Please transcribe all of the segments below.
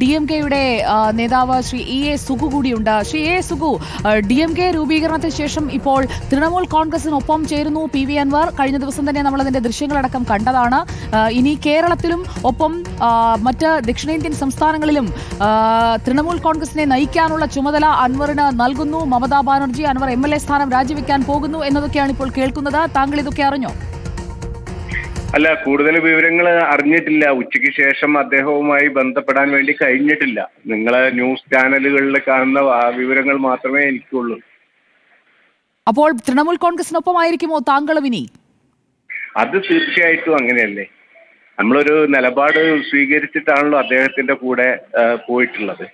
D M കെയുടെ നേതാവ് Shri E A Sugu കൂടിയുണ്ട്. Shri E Sugu D M K രൂപീകരണത്തിന് ശേഷം ഇപ്പോൾ തൃണമൂൽ കോൺഗ്രസിനൊപ്പം ചേരുന്നു പി വി അൻവർ. കഴിഞ്ഞ ദിവസം തന്നെ നമ്മൾ അതിന്റെ ദൃശ്യങ്ങളടക്കം കണ്ടതാണ്. ഇനി കേരളത്തിലും ഒപ്പം മറ്റ് ദക്ഷിണേന്ത്യൻ സംസ്ഥാനങ്ങളിലും തൃണമൂൽ കോൺഗ്രസിനെ നയിക്കാനുള്ള ചുമതല അൻവറിന് നൽകുന്നു. മമതാ ബാനർജി അൻവർ എ സ്ഥാനം രാജിവെക്കാൻ പോകുന്നു എന്നതൊക്കെയാണ് ഇപ്പോൾ കേൾക്കുന്നത്. താങ്കൾ ഇതൊക്കെ അറിഞ്ഞോ? അല്ല കൂടുതൽ വിവരങ്ങൾ അറിഞ്ഞിട്ടില്ല. ഉച്ചയ്ക്ക് ശേഷം അദ്ദേഹവുമായി ബന്ധപ്പെടാൻ വേണ്ടി കഴിഞ്ഞിട്ടില്ല. നിങ്ങളെ ന്യൂസ് ചാനലുകളിൽ കാണുന്ന വിവരങ്ങൾ മാത്രമേ എനിക്കുള്ളൂ. അപ്പോൾ തൃണമൂൽ കോൺഗ്രസിനൊപ്പമായിരിക്കുമോ താങ്കളും ഇനി അത് തീർച്ചയായിട്ടും അങ്ങനെയല്ലേ. നമ്മളൊരു നിലപാട് സ്വീകരിച്ചിട്ടാണല്ലോ അദ്ദേഹത്തിന്റെ കൂടെ പോയിട്ടുള്ളത്.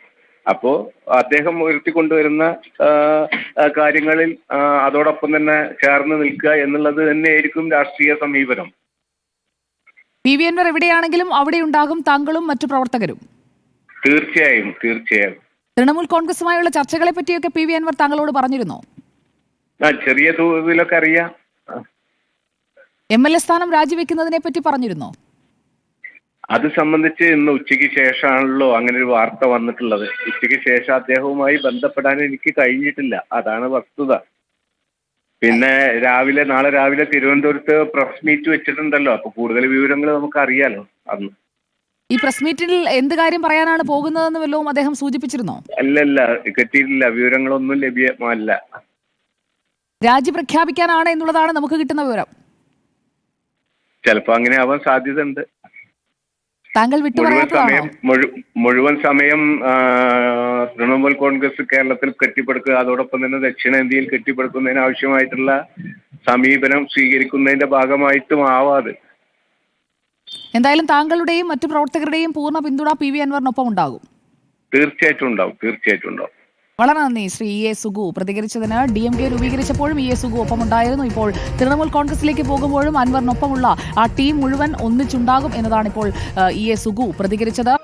അപ്പോ അദ്ദേഹം ഉയർത്തിക്കൊണ്ടുവരുന്ന കാര്യങ്ങളിൽ അതോടൊപ്പം തന്നെ ചേർന്ന് നിൽക്കുക എന്നുള്ളത് തന്നെയായിരിക്കും രാഷ്ട്രീയ സമീപനം. പി വി അൻവർ എവിടെയാണെങ്കിലും അവിടെ ഉണ്ടാകും താങ്കളും മറ്റു പ്രവർത്തകരും. തീർച്ചയായും തീർച്ചയായും. തൃണമൂൽ കോൺഗ്രസുമായുള്ള ചർച്ചകളെ പറ്റിയൊക്കെ പി വി അൻവർ താങ്കളോട് പറഞ്ഞിരുന്നോ? ആ ചെറിയ തോതിലൊക്കെ അറിയാം. എം എൽ എ സ്ഥാനം രാജിവെക്കുന്നതിനെ പറ്റി പറഞ്ഞിരുന്നു? അത് സംബന്ധിച്ച് ഇന്ന് ഉച്ചയ്ക്ക് ശേഷമാണല്ലോ അങ്ങനെ ഒരു വാർത്ത വന്നിട്ടുള്ളത്. ഉച്ചയ്ക്ക് ശേഷം അദ്ദേഹവുമായി ബന്ധപ്പെടാൻ എനിക്ക് കഴിഞ്ഞിട്ടില്ല. അതാണ് വസ്തുത. പിന്നെ രാവിലെ നാളെ രാവിലെ തിരുവനന്തപുരത്ത് പ്രസ് മീറ്റ് വെച്ചിട്ടുണ്ടല്ലോ. അപ്പൊ കൂടുതൽ വിവരങ്ങൾ നമുക്ക് അറിയാലോ അന്ന്. ഈ പ്രസ് മീറ്റിൽ എന്ത് കാര്യം പറയാനാണ് പോകുന്നതെന്ന് വല്ലതും അദ്ദേഹം സൂചിപ്പിച്ചിരുന്നോ? അല്ലല്ല കിട്ടിയിട്ടില്ല. വിവരങ്ങളൊന്നും ലഭ്യമല്ല. രാജി പ്രഖ്യാപിക്കാനാണ് എന്നുള്ളതാണ് നമുക്ക് കിട്ടുന്ന വിവരം. ചിലപ്പോ അങ്ങനെ ആവാൻ സാധ്യതയുണ്ട്. താങ്കൾ വിട്ടു മുഴുവൻ സമയം മുഴു- മുഴുവൻ സമയം തൃണമൂൽ കോൺഗ്രസ് കേരളത്തിൽ കെട്ടിപ്പടുക്കുക അതോടൊപ്പം തന്നെ ദക്ഷിണേന്ത്യയിൽ കെട്ടിപ്പടുക്കുന്നതിന് ആവശ്യമായിട്ടുള്ള സമീപനം സ്വീകരിക്കുന്നതിന്റെ ഭാഗമായിട്ടും ആവാത്. എന്തായാലും താങ്കളുടെയും മറ്റു പ്രവർത്തകരുടെയും പൂർണ പിന്തുണ പി വി അൻവറിനൊപ്പം ഉണ്ടാകും. തീർച്ചയായിട്ടും ഉണ്ടാവും തീർച്ചയായിട്ടും ഉണ്ടാവും വളരെ നന്ദി. Shri E A Sugu. പ്രതികരിച്ചതിന് D M K രൂപീകരിച്ചപ്പോഴും ഇ എ സുഗു ഒപ്പമുണ്ടായിരുന്നു. ഇപ്പോൾ തൃണമൂൽ കോൺഗ്രസിലേക്ക് പോകുമ്പോഴും അൻവറിനൊപ്പമുള്ള ആ ടീം മുഴുവൻ ഒന്നിച്ചുണ്ടാകും എന്നതാണ് ഇപ്പോൾ ഇ എ സുഗു പ്രതികരിച്ചത്.